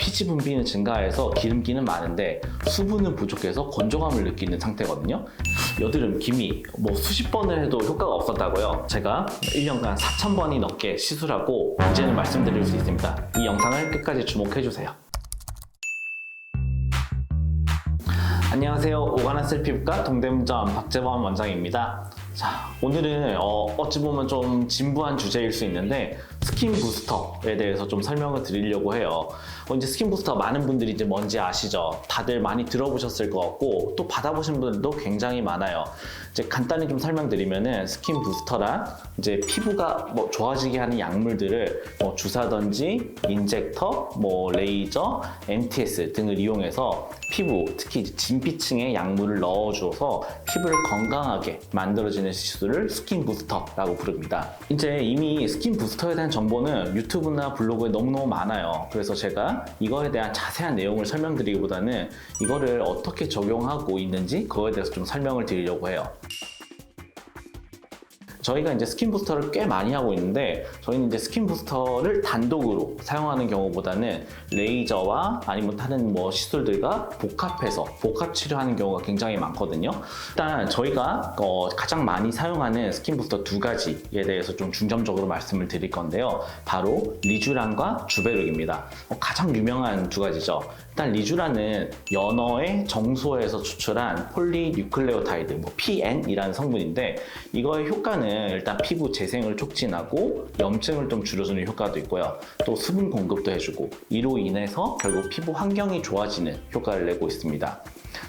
피지 분비는 증가해서 기름기는 많은데 수분은 부족해서 건조감을 느끼는 상태거든요. 여드름, 기미 뭐 수십 번을 해도 효과가 없었다고요. 제가 1년간 4천 번이 넘게 시술하고 이제는 말씀드릴 수 있습니다. 이 영상을 끝까지 주목해 주세요. 안녕하세요. 오가나셀 피부과 동대문점 박재범 원장입니다. 자, 오늘은 어, 찌 보면 좀 진부한 주제일 수 있는데 스킨 부스터에 대해서 좀 설명을 드리려고 해요. 어, 이제 스킨 부스터 많은 분들이 이제 뭔지 아시죠? 다들 많이 들어보셨을 것 같고 또 받아보신 분들도 굉장히 많아요. 이제 간단히 좀 설명드리면은 스킨 부스터란 이제 피부가 뭐 좋아지게 하는 약물들을 뭐 주사든지 인젝터, 뭐 레이저, MTS 등을 이용해서 피부 특히 진피층에 약물을 넣어주어서 피부를 건강하게 만들어지는 시술을 스킨 부스터라고 부릅니다. 이제 이미 스킨 부스터에 대한 정보는 유튜브나 블로그에 너무너무 많아요. 그래서 제가 이거에 대한 자세한 내용을 설명드리기보다는 이거를 어떻게 적용하고 있는지 그거에 대해서 좀 설명을 드리려고 해요. 저희가 이제 스킨 부스터를 꽤 많이 하고 있는데 저희는 이제 스킨 부스터를 단독으로 사용하는 경우보다는 레이저와 아니면 다른 뭐 시술들과 복합해서 복합 치료하는 경우가 굉장히 많거든요. 일단 저희가 어, 가장 많이 사용하는 스킨 부스터 두 가지에 대해서 좀 중점적으로 말씀을 드릴 건데요. 바로 리쥬란과 주베룩입니다. 어, 가장 유명한 두 가지죠. 일단 리쥬란은 연어의 정소에서 추출한 폴리뉴클레오타이드, 뭐 PN이라는 성분인데 이거의 효과는 일단 피부 재생을 촉진하고 염증을 좀 줄여주는 효과도 있고요. 또 수분 공급도 해주고 이로 인해서 결국 피부 환경이 좋아지는 효과를 내고 있습니다.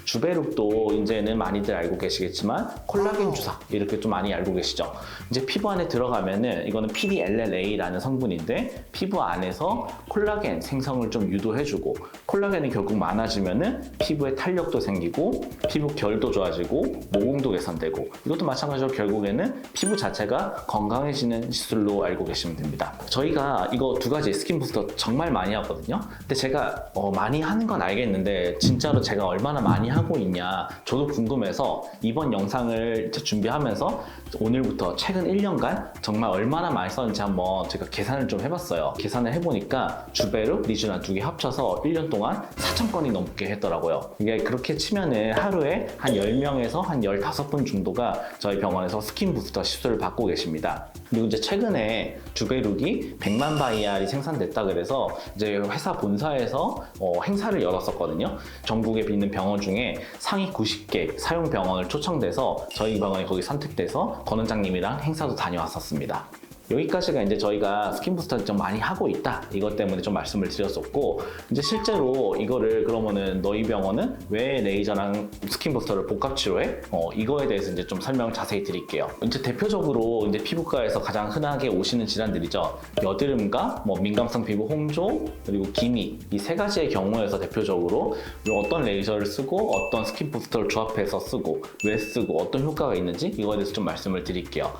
주베룩도 이제는 많이들 알고 계시겠지만 콜라겐 주사 이렇게 좀 많이 알고 계시죠. 이제 피부 안에 들어가면은 이거는 PDLLA라는 성분인데 피부 안에서 콜라겐 생성을 좀 유도해주고 콜라겐이 결국 많아지면은 피부에 탄력도 생기고 피부 결도 좋아지고 모공도 개선되고 이것도 마찬가지로 결국에는 피부 자체가 건강해지는 시술로 알고 계시면 됩니다. 저희가 이거 두 가지 스킨 부스터 정말 많이 하거든요. 근데 제가 어, 많이 하는 건 알겠는데 진짜로 제가 얼마나 많이 하고 있냐 저도 궁금해서 이번 영상을 준비하면서 오늘부터 최근 1년간 정말 얼마나 많이 썼는지 한번 제가 계산을 좀 해봤어요. 계산을 해보니까 주베룩, 리쥬나 두 개 합쳐서 1년 동안 4천 건이 넘게 했더라고요. 이게 그렇게 치면은 하루에 한 10명에서 한 15분 정도가 저희 병원에서 스킨 부스터 시술을 받고 계십니다. 그리고 이제 최근에 주베룩이 100만 바이알이 생산됐다 그래서 이제 회사 본사에서 어, 행사를 열었었거든요. 전국에 있는 병원 중에 상위 90개 사용 병원을 초청돼서 저희 병원이 거기 선택돼서 권 원장님이랑 행사도 다녀왔었습니다. 여기까지가 이제 저희가 스킨 부스터를 좀 많이 하고 있다. 이것 때문에 좀 말씀을 드렸었고, 이제 실제로 이거를 그러면은 너희 병원은 왜 레이저랑 스킨 부스터를 복합 치료해? 어, 이거에 대해서 이제 좀 설명을 자세히 드릴게요. 이제 대표적으로 이제 피부과에서 가장 흔하게 오시는 질환들이죠. 여드름과 뭐 민감성 피부 홍조, 그리고 기미 이 세 가지의 경우에서 대표적으로 어떤 레이저를 쓰고 어떤 스킨 부스터를 조합해서 쓰고 왜 쓰고 어떤 효과가 있는지 이거에 대해서 좀 말씀을 드릴게요.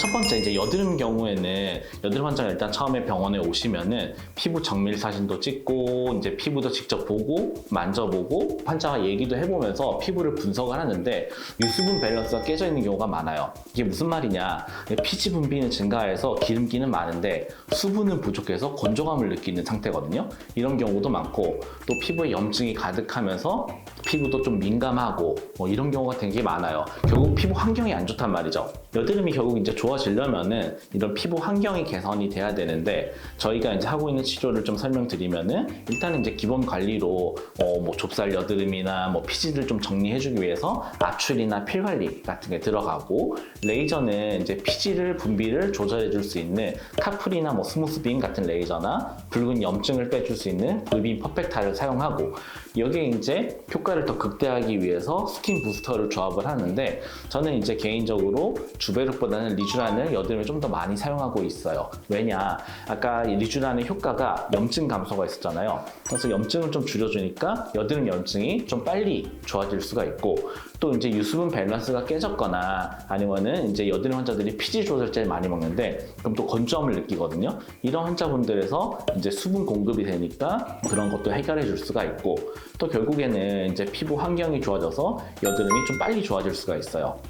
첫 번째 이제 여드름 경우에는 여드름 환자가 일단 처음에 병원에 오시면은 피부 정밀 사진도 찍고 이제 피부도 직접 보고 만져보고 환자와 얘기도 해보면서 피부를 분석을 하는데 유수분 밸런스가 깨져 있는 경우가 많아요. 이게 무슨 말이냐? 피지 분비는 증가해서 기름기는 많은데 수분은 부족해서 건조감을 느끼는 상태거든요. 이런 경우도 많고 또 피부에 염증이 가득하면서 피부도 좀 민감하고 뭐 이런 경우가 되게 많아요. 결국 피부 환경이 안 좋단 말이죠. 여드름이 결국 이제 좋아지려면은 이런 피부 환경이 개선이 돼야 되는데 저희가 이제 하고 있는 치료를 좀 설명드리면은 일단은 이제 기본 관리로 어 뭐 좁쌀 여드름이나 뭐 피지를 좀 정리해주기 위해서 압출이나 필 관리 같은 게 들어가고 레이저는 이제 피지를 분비를 조절해줄 수 있는 카풀이나 뭐 스무스빔 같은 레이저나 붉은 염증을 빼줄 수 있는 불빔 퍼펙타를 사용하고 여기에 이제 효과를 더 극대화하기 위해서 스킨 부스터를 조합을 하는데 저는 이제 개인적으로 주베룩보다는 리쥬란을 여드름에 좀 더 많이 사용하고 있어요. 왜냐? 아까 이 리쥬란의 효과가 염증 감소가 있었잖아요. 그래서 염증을 좀 줄여주니까 여드름 염증이 좀 빨리 좋아질 수가 있고 또 이제 유수분 밸런스가 깨졌거나 아니면은 이제 여드름 환자들이 피지 조절제를 많이 먹는데 그럼 또 건조함을 느끼거든요. 이런 환자분들에서 이제 수분 공급이 되니까 그런 것도 해결해 줄 수가 있고 또 결국에는 이제 피부 환경이 좋아져서 여드름이 좀 빨리 좋아질 수가 있어요.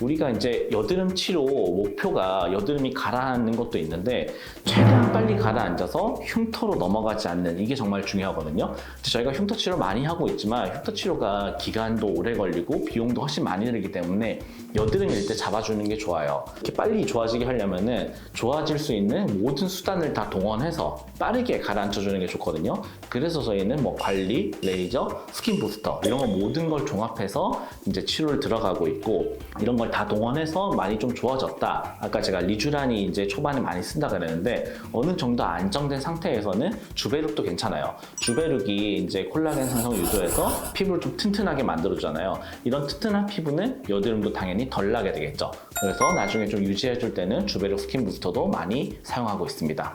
우리가 이제 여드름 치료 목표가 여드름이 가라앉는 것도 있는데 최대한 빨리빨리 가라앉아서 흉터로 넘어가지 않는 이게 정말 중요하거든요. 저희가 흉터 치료 많이 하고 있지만 흉터 치료가 기간도 오래 걸리고 비용도 훨씬 많이 들기 때문에 여드름일 때 잡아주는 게 좋아요. 이렇게 빨리 좋아지게 하려면은 좋아질 수 있는 모든 수단을 다 동원해서 빠르게 가라앉혀주는 게 좋거든요. 그래서 저희는 뭐 관리, 레이저, 스킨 부스터 이런 거 모든 걸 종합해서 이제 치료를 들어가고 있고 이런 걸 다 동원해서 많이 좀 좋아졌다. 아까 제가 리쥬란이 이제 초반에 많이 쓴다 그랬는데 어느 정도 안정된 상태에서는 주베룩도 괜찮아요. 주베룩이 이제 콜라겐 생성 유도해서 피부를 좀 튼튼하게 만들어주잖아요. 이런 튼튼한 피부는 여드름도 당연히 덜 나게 되겠죠. 그래서 나중에 좀 유지해줄 때는 주베룩 스킨 부스터도 많이 사용하고 있습니다.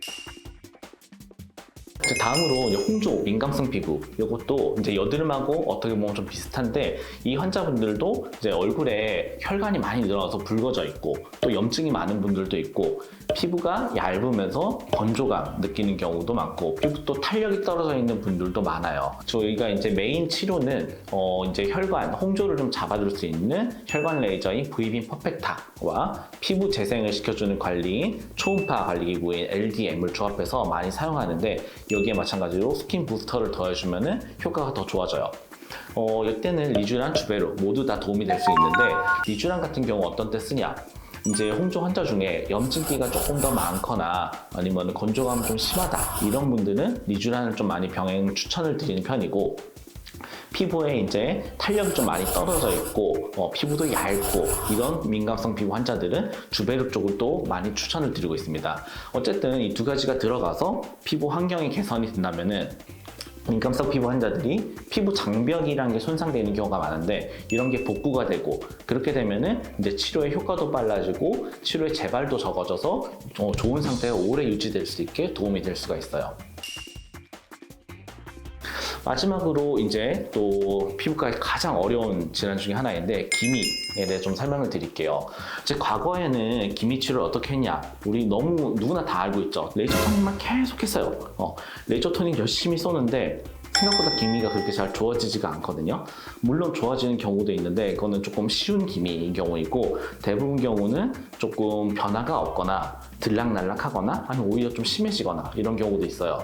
다음으로 이제 홍조 민감성 피부 이것도 이제 여드름하고 어떻게 보면 좀 비슷한데 이 환자분들도 이제 얼굴에 혈관이 많이 늘어나서 붉어져 있고 또 염증이 많은 분들도 있고 피부가 얇으면서 건조감 느끼는 경우도 많고 그리고 또 탄력이 떨어져 있는 분들도 많아요. 저희가 이제 메인 치료는 어 이제 혈관 홍조를 좀 잡아줄 수 있는 혈관 레이저인 V빔 퍼펙타와 피부 재생을 시켜주는 관리인 초음파 관리기구인 LDM을 조합해서 많이 사용하는데 에 마찬가지로 스킨 부스터를 더해주면 효과가 더 좋아져요. 어, 이때는 리쥬란, 주베루 모두 다 도움이 될 수 있는데 리쥬란 같은 경우 어떤 때 쓰냐? 이제 홍조 환자 중에 염증기가 조금 더 많거나 아니면 건조감 좀 심하다 이런 분들은 리쥬란을 좀 많이 병행 추천을 드리는 편이고 피부에 이제 탄력이 좀 많이 떨어져 있고 어, 피부도 얇고 이런 민감성 피부 환자들은 주베룩 쪽을 또 많이 추천을 드리고 있습니다. 어쨌든 이 두 가지가 들어가서 피부 환경이 개선이 된다면은 민감성 피부 환자들이 피부 장벽이라는 게 손상되는 경우가 많은데 이런 게 복구가 되고 그렇게 되면은 이제 치료의 효과도 빨라지고 치료의 재발도 적어져서 어, 좋은 상태가 오래 유지될 수 있게 도움이 될 수가 있어요. 마지막으로 이제 또 피부과의 가장 어려운 질환 중에 하나인데 기미에 대해 좀 설명을 드릴게요. 이제 과거에는 기미 치료를 어떻게 했냐? 우리 너무 누구나 다 알고 있죠. 레이저 토닝만 계속 했어요. 어, 레이저 토닝 열심히 쏘는데 생각보다 기미가 그렇게 잘 좋아지지가 않거든요. 물론 좋아지는 경우도 있는데 그거는 조금 쉬운 기미인 경우이고 대부분 경우는 조금 변화가 없거나 들락날락하거나 아니면 오히려 좀 심해지거나 이런 경우도 있어요.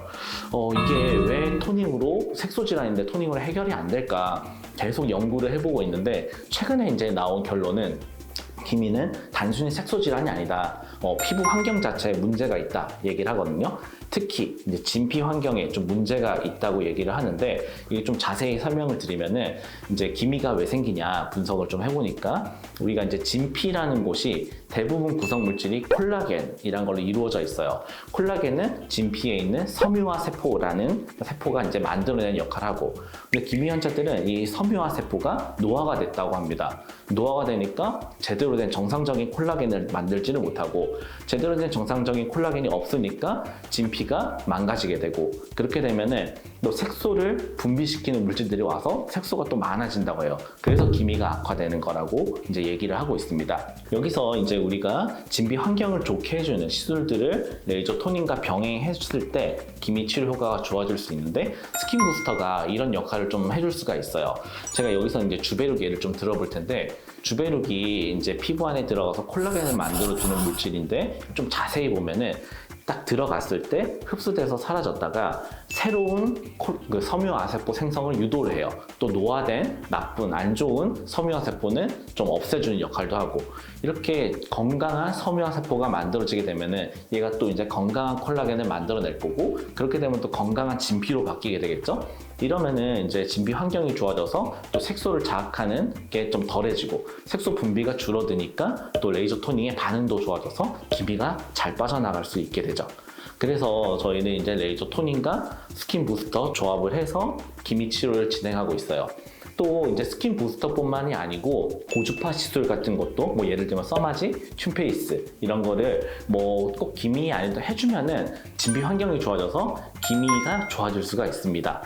어, 이게 왜 토닝으로 색소 질환인데 토닝으로 해결이 안 될까 계속 연구를 해보고 있는데 최근에 이제 나온 결론은 기미는 단순히 색소 질환이 아니다. 어, 피부 환경 자체에 문제가 있다 얘기를 하거든요. 특히 이제 진피 환경에 좀 문제가 있다고 얘기를 하는데 이게 좀 자세히 설명을 드리면은 이제 기미가 왜 생기냐 분석을 좀 해보니까 우리가 이제 진피라는 곳이 대부분 구성 물질이 콜라겐이란 걸로 이루어져 있어요. 콜라겐은 진피에 있는 섬유화 세포라는 세포가 이제 만들어내는 역할을 하고 근데 기미 환자들은 이 섬유화 세포가 노화가 됐다고 합니다. 노화가 되니까 제대로 된 정상적인 콜라겐을 만들지는 못하고 제대로 된 정상적인 콜라겐이 없으니까 진피 가 망가지게 되고 그렇게 되면은 또 색소를 분비시키는 물질들이 와서 색소가 또 많아진다고 해요. 그래서 기미가 악화되는 거라고 이제 얘기를 하고 있습니다. 여기서 이제 우리가 진피 환경을 좋게 해주는 시술들을 레이저 토닝과 병행했을 때 기미 치료 효과가 좋아질 수 있는데 스킨 부스터가 이런 역할을 좀 해줄 수가 있어요. 제가 여기서 이제 주베룩 예를 좀 들어볼 텐데 주베룩이 이제 피부 안에 들어가서 콜라겐을 만들어주는 물질인데 좀 자세히 보면은 딱 들어갔을 때 흡수돼서 사라졌다가 새로운 콜- 그 섬유화세포 생성을 유도를 해요. 또 노화된 나쁜 안 좋은 섬유화세포는 좀 없애주는 역할도 하고 이렇게 건강한 섬유화세포가 만들어지게 되면은 얘가 또 이제 건강한 콜라겐을 만들어낼 거고 그렇게 되면 또 건강한 진피로 바뀌게 되겠죠. 이러면은 이제 진피 환경이 좋아져서 또 색소를 자극하는 게 좀 덜해지고 색소 분비가 줄어드니까 또 레이저 토닝의 반응도 좋아져서 기미가 잘 빠져나갈 수 있게 되죠. 그래서 저희는 이제 레이저 토닝과 스킨 부스터 조합을 해서 기미 치료를 진행하고 있어요. 또 이제 스킨 부스터뿐만이 아니고 고주파 시술 같은 것도 뭐 예를 들면 써마지, 튠페이스 이런 거를 뭐 꼭 기미 아니도 해주면은 진피 환경이 좋아져서 기미가 좋아질 수가 있습니다.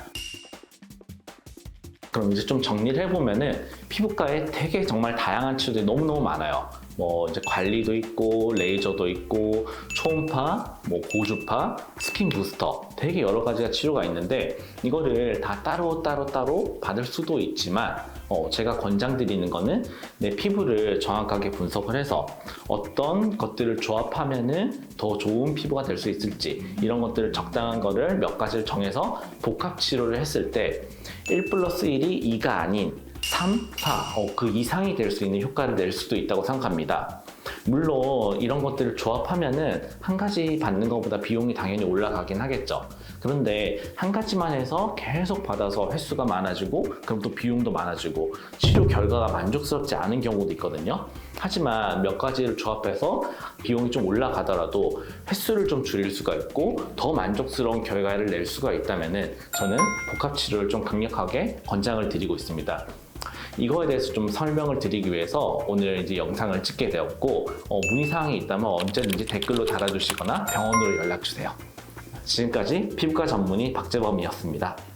그럼 이제 좀 정리를 해보면은 피부과에 되게 정말 다양한 치료들이 너무너무 많아요. 뭐 이제 관리도 있고 레이저도 있고 초음파, 뭐 고주파, 스킨 부스터 되게 여러 가지가 치료가 있는데 이거를 다 따로 따로 따로 받을 수도 있지만 어, 제가 권장드리는 거는 내 피부를 정확하게 분석을 해서 어떤 것들을 조합하면은 더 좋은 피부가 될 수 있을지 이런 것들을 적당한 거를 몇 가지를 정해서 복합 치료를 했을 때 1 플러스 1이 2가 아닌 3, 4, 어, 그 이상이 될 수 있는 효과를 낼 수도 있다고 생각합니다. 물론 이런 것들을 조합하면은 한 가지 받는 것보다 비용이 당연히 올라가긴 하겠죠. 그런데 한 가지만 해서 계속 받아서 횟수가 많아지고 그럼 또 비용도 많아지고 치료 결과가 만족스럽지 않은 경우도 있거든요. 하지만 몇 가지를 조합해서 비용이 좀 올라가더라도 횟수를 좀 줄일 수가 있고 더 만족스러운 결과를 낼 수가 있다면은 저는 복합 치료를 좀 강력하게 권장을 드리고 있습니다. 이거에 대해서 좀 설명을 드리기 위해서 오늘 이제 영상을 찍게 되었고 어, 문의사항이 있다면 언제든지 댓글로 달아주시거나 병원으로 연락 주세요. 지금까지 피부과 전문의 박재범이었습니다.